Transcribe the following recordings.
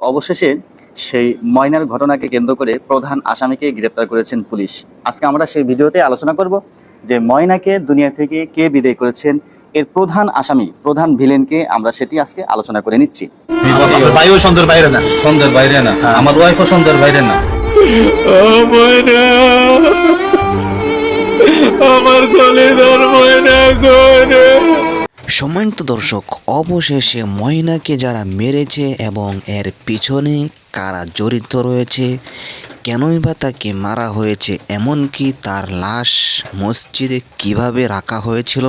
অবশেষে সেই ময়নার ঘটনাকে কেন্দ্র করে প্রধান আসামিকে গ্রেপ্তার করেছেন পুলিশ। আজকে আমরা সেই ভিডিওতে আলোচনা করব যে ময়নাকে দুনিয়া থেকে কে বিদায় করেছেন এর প্রধান আসামি প্রধান ভিলেনকে আমরা সেটি আজকে আলোচনা করে নিচ্ছি। আপনার ভাইও সন্ধ্যের বাইরে না। সন্ধ্যের বাইরে না। আমার ওয়াইফও সন্ধ্যের বাইরে না। আমার গলে ময়না করে সম্মানিত দর্শক, অবশেষে ময়নাকে যারা মেরেছে এবং এর পিছনে কারা জড়িত রয়েছে, কেনই বা তাকে মারা হয়েছে, এমনকি তার লাশ মসজিদে কীভাবে রাখা হয়েছিল,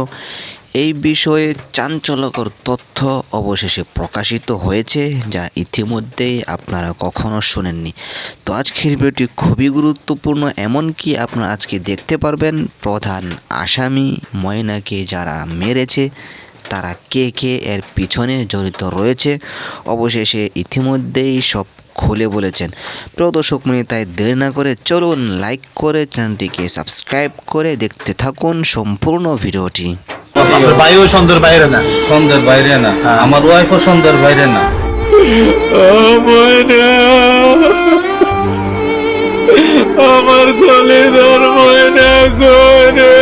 এই বিষয়ে চাঞ্চল্যকর তথ্য অবশেষে প্রকাশিত হয়েছে, যা ইতিমধ্যেই আপনারা কখনো শোনেননি। তো আজকের ভিডিওটি খুবই গুরুত্বপূর্ণ, এমনকি আপনারা আজকে দেখতে পারবেন প্রধান আসামি ময়নাকে যারা মেরেছে তারা কে কে এর পিছনে জড়িত রয়েছে অবশেষে ইতিমধ্যেই সব খুলে বলেছেন। প্রিয় দর্শক মনে তাই দেরি না করে চলুন লাইক করে চ্যানেলটিকে সাবস্ক্রাইব করে দেখতে থাকুন সম্পূর্ণ ভিডিওটি। আপনার ভাইও সন্ধ্যের বাইরে না? সন্ধ্যের বাইরে না। আমার ওয়াইফও সন্ধ্যের বাইরে না। আমার গলে ধর ময়না করে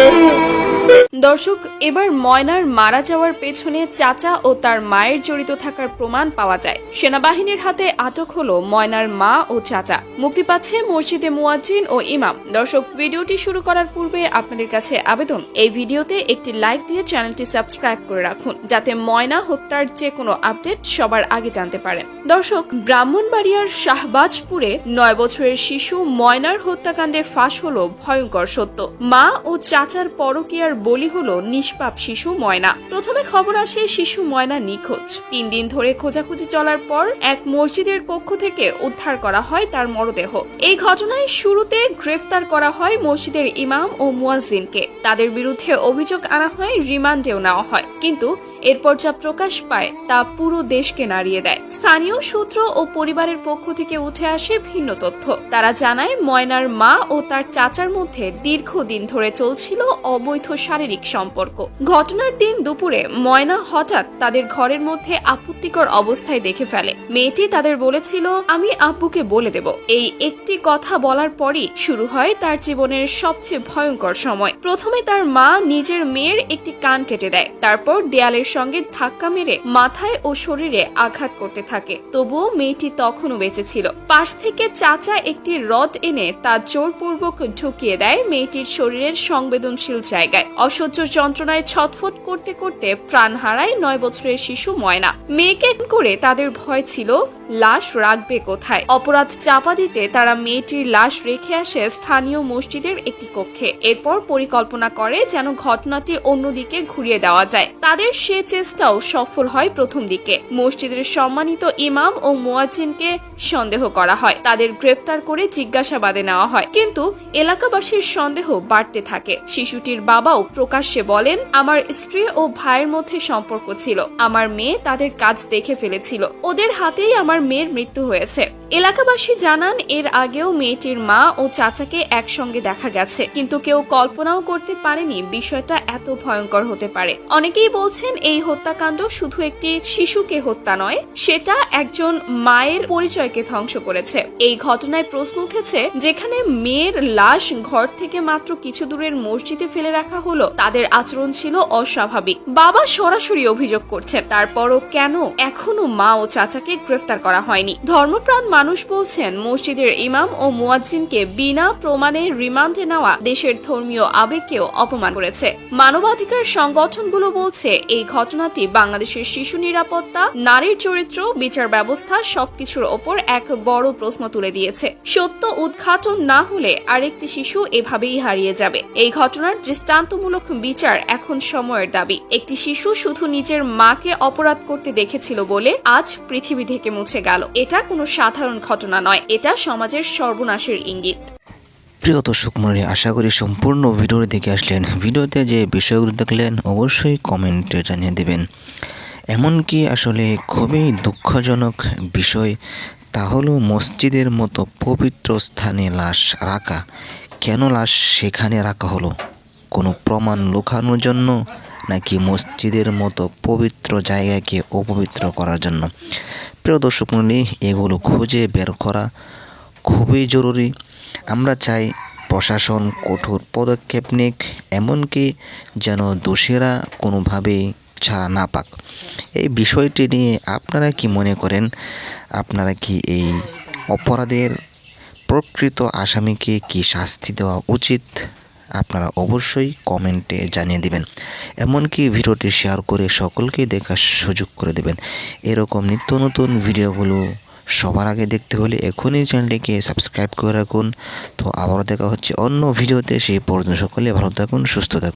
দর্শক, এবার ময়নার মারা যাওয়ার পেছনে চাচা ও তার মায়ের জড়িত থাকার প্রমাণ পাওয়া যায়। সেনাবাহিনীর হাতে আটক হলো ময়নার মা ও চাচা। মুক্তি পাচ্ছে মসজিদে মুয়াজ্জিন ও ইমাম। দর্শক, ভিডিওটি শুরু করার পূর্বে আপনাদের কাছে আবেদন। এই ভিডিওতে একটি লাইক দিয়ে চ্যানেলটি সাবস্ক্রাইব করে রাখুন, যাতে ময়না হত্যার যে কোনো আপডেট সবার আগে জানতে পারেন। দর্শক, ব্রাহ্মণবাড়িয়ার শাহবাজপুরে নয় বছরের শিশু ময়নার হত্যাকাণ্ডে ফাঁস হলো ভয়ঙ্কর সত্য। মা ও চাচার পরকীয়ার বলি হলো নিষ্পাপ শিশু ময়না। প্রথমে খবর আসে শিশু ময়না নিখোঁজ। তিন দিন ধরে খোঁজাখুঁজি চলার পর এক মসজিদের কক্ষ থেকে উদ্ধার করা হয় তার মরদেহ। এই ঘটনায় শুরুতে গ্রেফতার করা হয় মসজিদের ইমাম ও মুয়াজ্জিনকে। তাদের বিরুদ্ধে অভিযোগ আনা হয়, রিমান্ডেও নেওয়া হয়। কিন্তু এরপর যা প্রকাশ পায়, তা পুরো দেশকে নাড়িয়ে দেয়। স্থানীয় সূত্র ও পরিবারের পক্ষ থেকে উঠে আসে ভিন্ন তথ্য। তারা জানায়, ময়নার মা ও তার চাচার মধ্যে দীর্ঘদিন ধরে চলছিল অবৈধ শারীরিক সম্পর্ক। ঘটনার দিন দুপুরে ময়না হঠাৎ তাদের ঘরের মধ্যে আপত্তিকর অবস্থায় দেখে ফেলে। মেয়েটি তাদের বলেছিল, আমি আব্বুকে বলে দেব। এই একটি কথা বলার পরই শুরু হয় তার জীবনের সবচেয়ে ভয়ঙ্কর সময়। প্রথমে তার মা নিজের মেয়ের একটি কান কেটে দেয়, তারপর দেয়ালের সঙ্গে ধাক্কা মেরে মাথায় ও শরীরে আঘাত করতে থাকে। তবুও মেয়েটি তখনও বেঁচে ছিল। পাশ থেকে চাচা একটি রড এনে তা জোরপূর্বক ঢুকিয়ে দেয় মেয়েটির শরীরের সংবেদনশীল জায়গায়। অসহ্য যন্ত্রণায় ছটফট করতে করতে প্রাণ হারায় নয় বছরের শিশু ময়না। মেয়েকে করে তাদের ভয় ছিল, লাশ রাখবে কোথায়? অপরাধ চাপা দিতে তারা মেয়েটির লাশ রেখে আসে স্থানীয় মসজিদের একটি কক্ষে। এরপর পরিকল্পনা করে যেন ঘটনাটি অন্যদিকে ঘুরিয়ে দেওয়া যায়। তাদের সে চেষ্টাও সফল হয় প্রথম দিকে। মসজিদের সম্মানিত ইমাম ও মোয়াজিনকে সন্দেহ করা হয়। তাদের গ্রেফতার করে জিজ্ঞাসাবাদে নেওয়া হয়। কিন্তু এলাকাবাসীর সন্দেহ বাড়তে থাকে। শিশুটির বাবাও প্রকাশ্যে বলেন, আমার স্ত্রী ও ভাইয়ের মধ্যে সম্পর্ক ছিল। আমার মেয়ে তাদের কাজ দেখে ফেলেছিল। ওদের হাতেই আমার মেয়ের মৃত্যু হয়েছে। এলাকাবাসী জানান, এর আগেও মেয়েটির মা ও চাচাকে একসঙ্গে দেখা গেছে। কিন্তু কেউ কল্পনাও করতে পারেনি বিষয়টা এত ভয়ঙ্কর হতে পারে। অনেকেই বলছেন, এই হত্যাকাণ্ড শুধু একটি শিশুকে হত্যা নয়, সেটা একজন মায়ের পরিচয়কে ধ্বংস করেছে। এই ঘটনায় প্রশ্ন উঠেছে, যেখানে মেয়ের লাশ ঘর থেকে মাত্র কিছু দূরের মসজিদে ফেলে রাখা হলো, তাদের আচরণ ছিল অস্বাভাবিক। বাবা সরাসরি অভিযোগ করছেন, তারপরও কেন এখনও মা ও চাচাকে গ্রেফতার করা হয়নি? ধর্মপ্রাণ মানুষ বলছেন, মসজিদের ইমাম ও মুয়াজ্জিনকে বিনা প্রমাণে রিমান্ডে নেওয়া দেশের ধর্মীয় আবেগকেও অপমান করেছে। মানবাধিকার সংগঠনগুলো বলছে, এই ঘটনাটি বাংলাদেশের শিশু নিরাপত্তা, নারীর চরিত্র, বিচার ব্যবস্থা সবকিছুর ওপর এক বড় প্রশ্ন তুলে দিয়েছে। সত্য উদ্ঘাটন না হলে আরেকটি শিশু এভাবেই হারিয়ে যাবে। এই ঘটনার দৃষ্টান্তমূলক বিচার এখন সময়ের দাবি। একটি শিশু শুধু নিজের মাকে অপরাধ করতে দেখেছিল বলে আজ পৃথিবী থেকে মুছে গেল। এটা কোনো সাধারণ ঘটনা নয়, এটা সমাজের সর্বনাশের ইঙ্গিত। প্রিয় দর্শক মনে আশা করি সম্পূর্ণ ভিডিওটি দেখে আসলেন। ভিডিওতে যে বিষয়গুলো দেখলেন, অবশ্যই কমেন্টে জানিয়ে দেবেন। এমনকি আসলে খুবই দুঃখজনক বিষয়, তা হলো মসজিদের মতো পবিত্র স্থানে লাশ রাখা। কেন লাশ সেখানে রাখা হলো? কোনো প্রমাণ লুকানোর জন্য নাকি মসজিদের মতো পবিত্র জায়গাকে অপবিত্র করার জন্য? প্রিয় দর্শক মণ্ডলী, এগুলো খুঁজে বের করা খুবই জরুরি। আমরা চাই প্রশাসন কঠোর পদক্ষেপ নিক, এমনকি যেন দোষীরা কোনোভাবেই ছাড়া না পাক। এই বিষয়টি নিয়ে আপনারা কি মনে করেন? আপনারা কি এই অপরাধের প্রকৃত আসামিকে কি শাস্তি দেওয়া উচিত? আপনারা অবশ্যই কমেন্টে জানিয়ে দিবেন। এমনকি ভিডিওটি শেয়ার করে সকলকে দেখার সুযোগ করে দেবেন। এরকম নিত্য নতুন ভিডিওগুলো সবার আগে দেখতে হলে এখনই চ্যানেলটিকে সাবস্ক্রাইব করে রাখুন। তো আবারও দেখা হচ্ছে অন্য ভিডিওতে, সেই পর্যন্ত সকলে ভালো থাকুন, সুস্থ থাকুন।